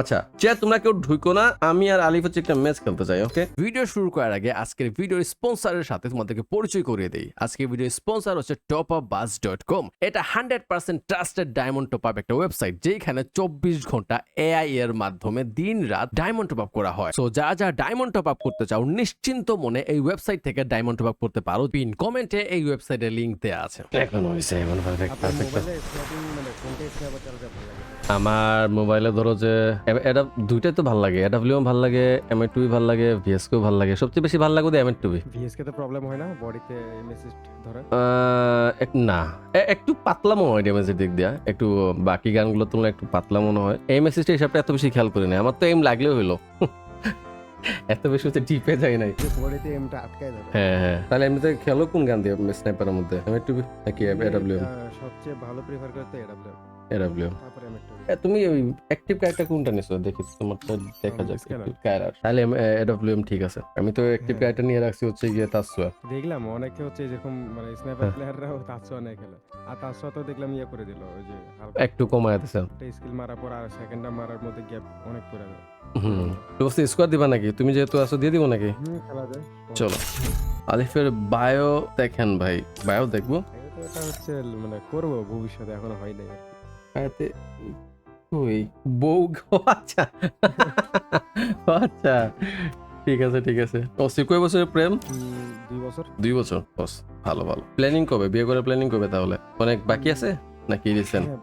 আচ্ছা চে তোমরা কেউ ঢুকো না। আমি আর আলিফ হচ্ছে একটা ম্যাচ খেলতে চাই ওকে ভিডিও শুরু করার আগে আজকের ভিডিওর স্পন্সরের সাথে তোমাদেরকে পরিচয় করিয়ে দেই। আজকের ভিডিও স্পন্সর হচ্ছে top up buzz dot com এটা hundred percent trusted diamond top up একটা ওয়েবসাইট যেখানে চব্বিশ ঘণ্টা এআই এর মাধ্যমে দিন রাত ডায়মন্ড টপ আপ করা হয়। সো যা যা ডায়মন্ড টপ আপ করতে চাও নিশ্চিন্ত মনে এই ওয়েবসাইট থেকে ডায়মন্ড টপ আপ করতে পারো। পিন কমেন্টে এই ওয়েবসাইটের লিংক দেওয়া আছে। এখন হয়েছে মানে আমার মোবাইলে ধরো যে এটা দুইটাই তো ভালো লাগে। এটা ভলিউম ভালো লাগে এম এ টুবি ভালো লাগে ভিএসকেও ভালো লাগে। সবচেয়ে বেশি ভালো লাগে এম এ টুবি ভিএসকে তো প্রবলেম হয় না? বডিতে মেসেজ ধরে? না। একটু পাতলা মনে হয় ড্যামেজের দিক দিয়া। একটু বাকি গানগুলোর তুলনায় একটু পাতলা মনে হয়। এই মেসেজটা হিসাবটা এত বেশি খেয়াল করি না আমার তো এম লাগলেও হইল। এত বেশি হচ্ছে ডিপে যায় নাই। বডিতে এমটা আটকায় ধরে হ্যাঁ হ্যাঁ। তাহলে এমনিতে খেলো কোন গান দিয়ে স্নাইপারের মধ্যে? এম এ টুবি নাকি এডাব্লিউ সবচেয়ে ভালো প্রিফার করতে এডাব্লিউ এডাব্লিউ তুমি ওই অ্যাক্টিভ ক্যারেক্টার কোনটা নিছো? দেখি তোমার তো দেখা যাক। তাহলে এডব্লিউএম ঠিক আছে। আমি তো অ্যাক্টিভ। ক্যারেক্টার নিয়ে রাখছি হচ্ছে গিয়ে দেখলাম অনেকে হচ্ছে যেরকম মানে স্ন্যাপার হ্যাঁ। প্লেয়াররাও খেলে। আর তো দেখলাম ইয়ে করে দিল ওই যে একটু কমায় দিছে। স্কিল মারার পর আর সেকেন্ডটা মারার মধ্যে গ্যাপ অনেক পড়ে যায়। হুম। স্কোয়াড দিবা নাকি? তুমি যেহেতু আছো দিয়ে দিব নাকি? খেলা যায়। চলো। আলিফের বায়ো দেখেন ভাই। বায়ো দেখব? এটা এটা হচ্ছে মানে করব ভবিষ্যতে এখনও হয় নাই আর কি। আরে ওই বউ আচ্ছা। আচ্ছা। ঠিক আছে ঠিক আছে। ও কয় বছরের প্রেম? দুই বছর। দুই বছর? বস ভালো ভালো। প্ল্যানিং কবে? বিয়ে করে প্ল্যানিং কবে তাহলে? অনেক বাকি আছে? নাকি রিসেন্ট হ্যাঁ,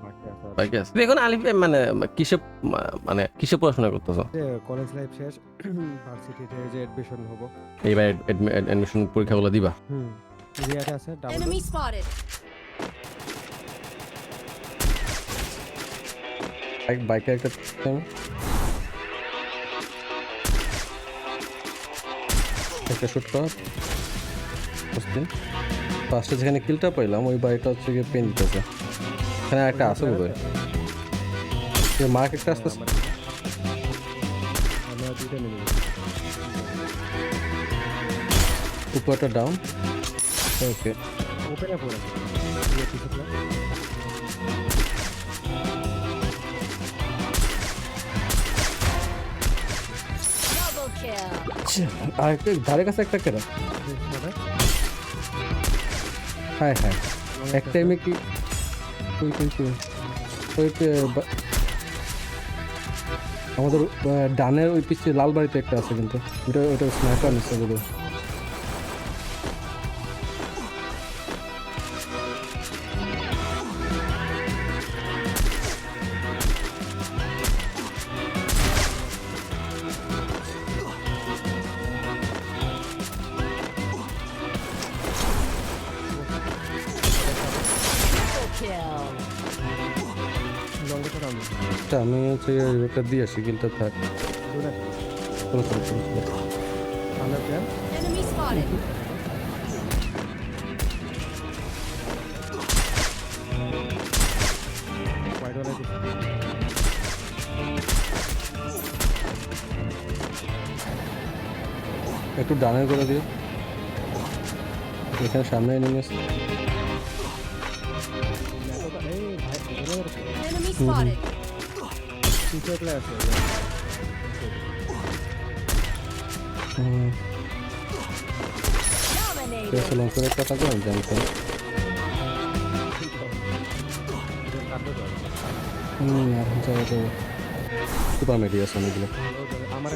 বাকি আছে। এখন আলিফ মানে কিসে মানে কিসে পড়াশোনা করতেছো? কলেজ লাইফ শেষ ভার্সিটিতে যে এডমিশন হব। এইবার অ্যাডমিশন পরীক্ষাগুলো দিবা? হুম রিয়াতে আছে ডাবল Spotted. বাইক একটা? একটা শুট কর। বুঝলেন ফার্স্টে যেখানে কিলটা পাইলাম, ওই বাড়িটা হচ্ছে গিয়ে পেন দিতেছে। এখানে একটা আছে বোধ হয় মার্ক একটা আমরা উপরটা ডাউন ওকে ওপেনে পড়ে আর একটু ধারে কাছে একটা কেনা হ্যাঁ হ্যাঁ। এক টাইমে কি কই কই ওই আমাদের ডানের ওই পিছিয়ে লাল বাড়িতে একটা আছে কিন্তু। ওটা ওটা স্নাইপার নিচ্ছে তা আমি হচ্ছে একটা দিয়ে আসি কিলটা থাক চলো চলো চলো চলো। একটু ডানের করে দিও। এখানে সামনে নেমে Enemy spotted. হুম Dominated. চলো করে একটা থাকবে আমি জানতাম তো হুম যাব যাব সুপার মেডি আছে অনেকগুলো আমার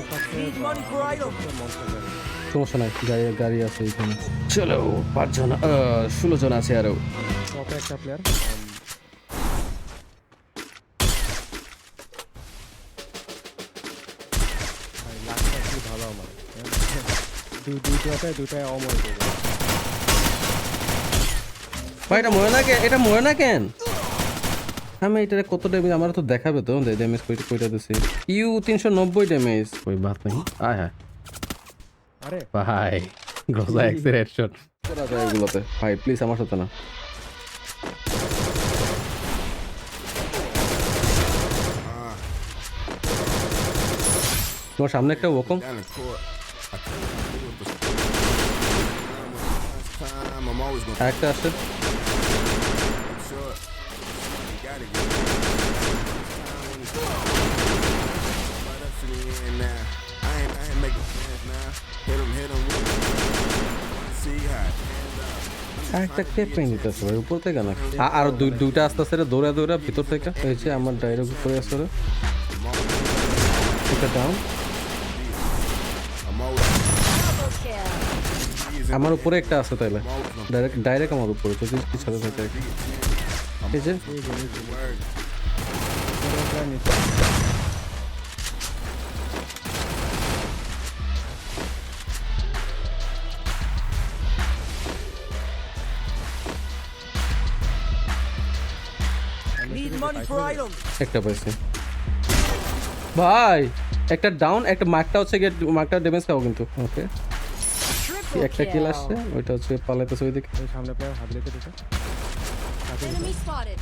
সমস্যা নাই গাড়ি গাড়ি আছে এখানে চলো পাঁচজন ষোলো জন আছে আরও একটা প্লেয়ার দুইটাতে দুইটায় অমর যাবে। ভাই এটা মরে না কেন এটা মরে না কেন? আমি এটা কত ড্যামেজ আমার তো দেখাবে তো ড্যামেজ কইটা কইটা দিছি। ইউ তিনশো নব্বই ড্যামেজ ওই বাত নেই আয় হ্যাঁ আরে। ভাই গ্রোজা এক্সের হেডশট করা যায় এগুলোতে। ভাই প্লিজ আমার সাথে না। তোমার সামনে একটা ওকম আরেকটা আসছে একটা টেপ পেয়ে নিতে আসতে উপর থেকে না আর দুই দুইটা আস্তে আস্তে দৌড়া দৌড়া, ভিতর থেকে। হয়েছে আমার ডাইরেক্ট উপরে আসলে ডাউন আমার উপরে একটা আছে তাইলে। ডাইরেক্ট ডাইরেক্ট আমার উপরে যদি পিছনে থাকে এই যে এই যে। নিচে উপরে প্লেয়ার নিচে একটা পাইছি। ভাই একটা ডাউন একটা মার্কটা হচ্ছে গিয়ে মার্কটা ড্যামেজ খাব কিন্তু। ওকে একটা কিল আসছে ওইটা হচ্ছে পালাইতেছে ওই দিকে সামনে প্লেয়ার ঢুকে Enemy spotted.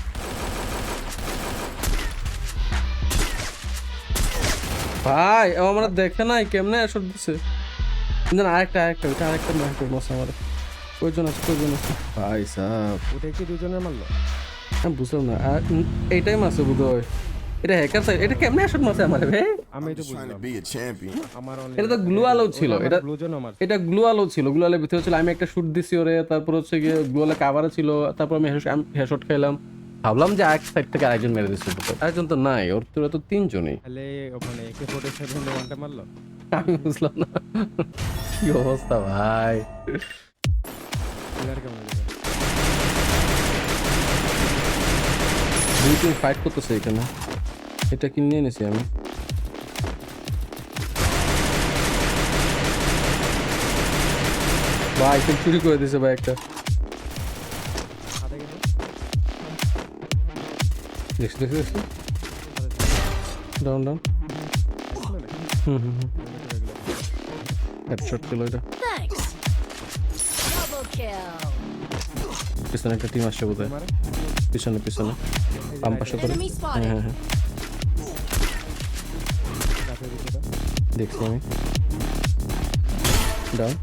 ভাই ও আমরা দেখে নাই কেমনে শট দিছে? না না, আরেকটা আরেকটা ওইটা আরেকটা মার্ক মশা আমার। কয়জন আছে কয়জন আছে? ভাই সাহেব ওটা কি দুজনের মারলো? আমি বুঝলাম না এইটাই মারছে বুধ এটা হ্যাকার সাইড এটা কেমনে শট মারছে আমার ভাই? আমি এটা just trying to বুঝলাম be a champion. আমার only- এটা তো গ্লু আলো ছিল। এটা আমার। এটা গ্লু আলো ছিল। গ্লু আলোর ভিতরে ছিল আমি একটা শুট দিছি ওরে তারপর হচ্ছে গিয়ে গ্লু আলো কাভারে ছিল তারপর আমি হেডশট খাইলাম ভাবলাম যে এক সাইড থেকে আরেকজন মেরে দিচ্ছে। আরেকজন তো নাই ওর তোরা তো তিনজনই। তাহলে ওখানে একে ফোর্টি সেভেন ওয়ানটা মারলো? আমি বুঝলাম না। কি অবস্থা ভাই। দুই ফাইট করতেছে এখানে। এটা কিনে নিয়ে নিছি আমি। ভাই কেউ চুরি করে দিছে ভাই একটা। দেখছি দেখছি দেখছি। Down down hmm hmm hmm. Headshot ছিল এটা. পিছনে একটা টিম আসছে মারে পিছনে পিছনে। বাম পাশে করে হ্যাঁ হ্যাঁ হ্যাঁ। দেখছি আমি। ডাউন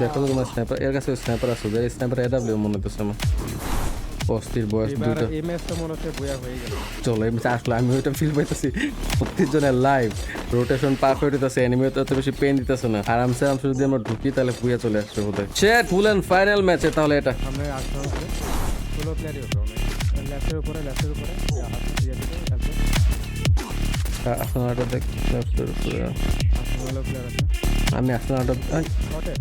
দেখো তোমার স্নাইপার এর কাছে স্নাইপার আছে যে স্নাইপার এডাব্লিউ মনে হচ্ছে আমার অস্থির বয়স গেল চলো এই ম্যাচে আমি ওইটা ফিল পাইতেছি প্রত্যেকজনের লাইভ রোটেশন পারফেক্ট হইতেছে এনিমি এত বেশি পেন দিতেছে না আরামসে আরামসে যদি আমরা ঢুকি তাহলে বুয়া চলে আসছে বোধ হয় সে ফুল অ্যান্ড ফাইনাল ম্যাচে তাহলে এটা তারপরে আসনাটা দেখ লেফটের উপরে আর্সেনালও প্লেয়ার আছে আমি আসনাটা শটে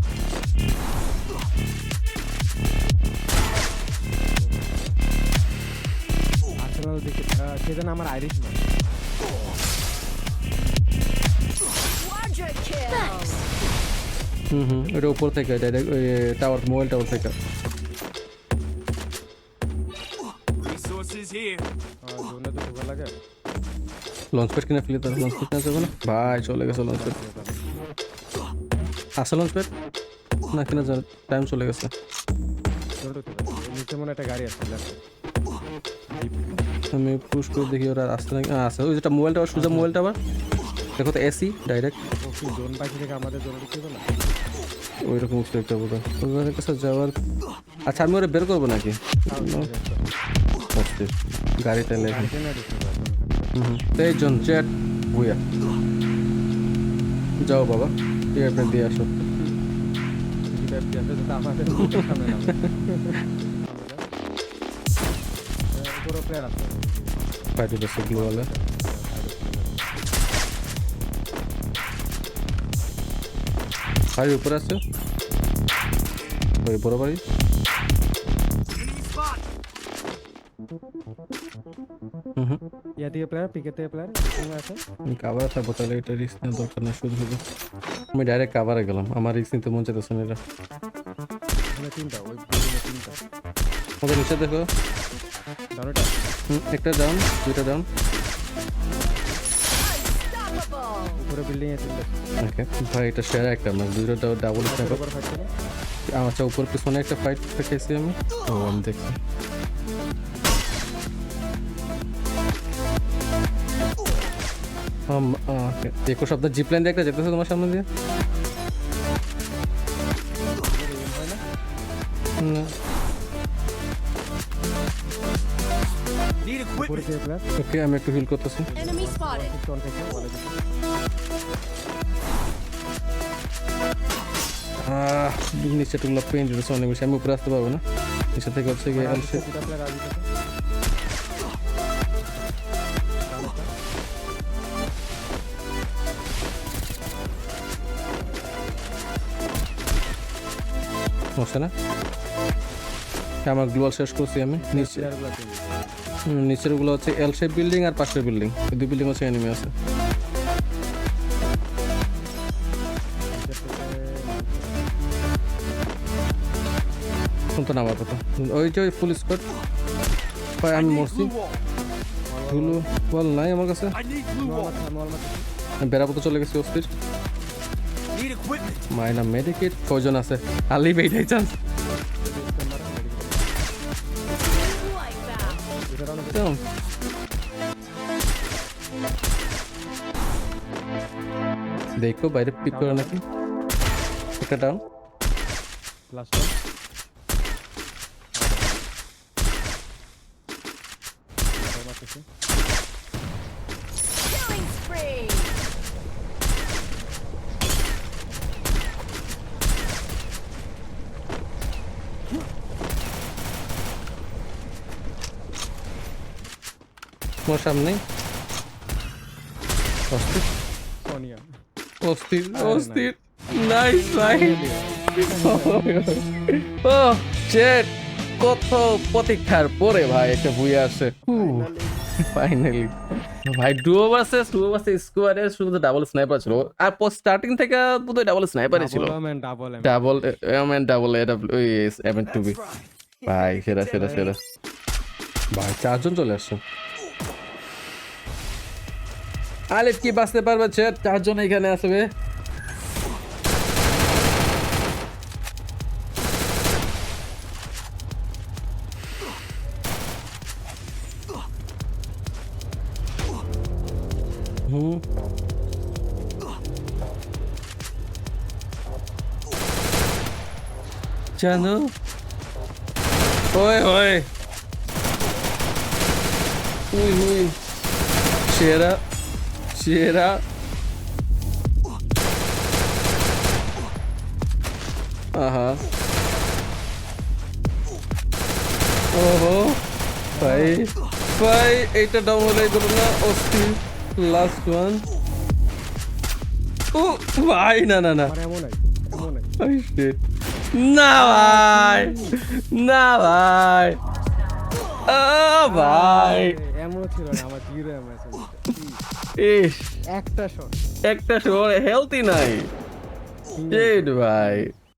আর্সেনাল দিকে আহ, যেন আমার আইরিশ ম্যান. হুম হুম ওটা উপর থেকে ডাইরেক্ট টাওয়ার মোবাইল টাওয়ার থেকে। লঞ্চ প্যাড কিনে ফেলি তার লঞ্চ প্যাড কিনে যাবে না? ভাই চলে গেছে লঞ্চ প্যাড আসে লঞ্চ প্যাড না কিনা যাবে টাইম চলে গেছে। নিচে মনে একটা গাড়ি আছে আমি পুশ করে দেখি ওরা আসতে নাকি। আহ, আসে ওই যেটা মোবাইল টাওয়ার সোজা মোবাইল টাওয়ার দেখো তো এসি ডাইরেক্ট জোন পাখি থেকে আমাদের জোনে না ওই রকম কিছু একটা বোধ ওদের কাছে যাওয়ার আচ্ছা আমি ওরা বের করব নাকি? আছে। অস্থির গাড়িটা লেগে। গাড়িতে না ঢুকতে পারব না। হুম এই জন জ্যাট বুয়া। যাও বাবা ঠিক আছে দিয়ে আসো। পার্টি বেসে উপরে আছে ওই বড় বাড়ি। প্লেয়ার প্লেয়ার আছে? আমি কাভারে থাকব তাহলে এটা রিস্ক নেওয়ার দরকার নেই শুধু শুধু। আমি ডাইরেক্ট কাভারে গেলাম আমার রিস্ক নিতে মন চাইতেছে না এটা। তিনটা ওই তিনটা ওদের নিচে দেখো। একটা। ডাউন দুইটা ডাউন ওকে ভাই এটা সেরা একটা দুইটা ডাবল করে। আচ্ছা উপর পিছনে একটা ফাইট দেখেছি আমি। ও আমি দেখছি। Um, একো সপ্তাহ জিপ লাইন দিয়ে একটা যেতেছে তোমার সামনে দিয়ে? ওকে আমি একটু হিল করতেছি। নিচে টুকলা পেন রয়েছে অনেক বেশি। আমি উপরে আসতে পারব না। নিচে থেকে হচ্ছে গিয়ে সমস্যা না আমার গ্লোয়াল শেষ করছি আমি। নিচে প্লেয়ারগুলো নিচেরগুলো হচ্ছে এল শেপ বিল্ডিং আর পাশের বিল্ডিং দুই বিল্ডিং হচ্ছে এনিমি আছে। এখন তো নামার কথা ওই যে ওই ফুল স্কোয়াড ভাই আমি মরছি। ধুলো বল নাই আমার কাছে। বেড়াবো তো চলে গেছি অস্থির মাইনা মেডিকেট কয়জন আছে? আলি বেইটাই চান্স দেখো বাইরে পিক করে নাকি একটা ডাউন লাস্ট তোমার সামনে। অস্থির। সোনিয়া। অস্থির অস্থির। নাইস ভাই ও চেট কত প্রতীক্ষার পরে ভাই একটা বই আসে। ফাইনালি ভাই ডুও ভার্সেস ডুও ভার্সেস স্কোয়াডের শুধু ডাবল স্নাইপার ছিল। আর স্টার্টিং থেকে বোধহয় ডাবল স্নাইপারই ছিল। Double M double M double and double A double ওই এম এন্ড টু বি ভাই সেরা সেরা সেরা। ভাই চারজন চলে আসছে। আলিফ কি বাঁচতে পারবে? ছেট চারজন এখানে আসবে জানো ওই সেরা। আহা। ওহো। ভাই ভাই এইটা ডাউন হলে না অস্থির লাস্ট ওয়ান ও ভাই না না না। Oh shit. না ভাই। না ভাই। ভাই। এমন ছিল না আমার। ইস। একটা শট। একটা শট হেলদি নাই। ভাই।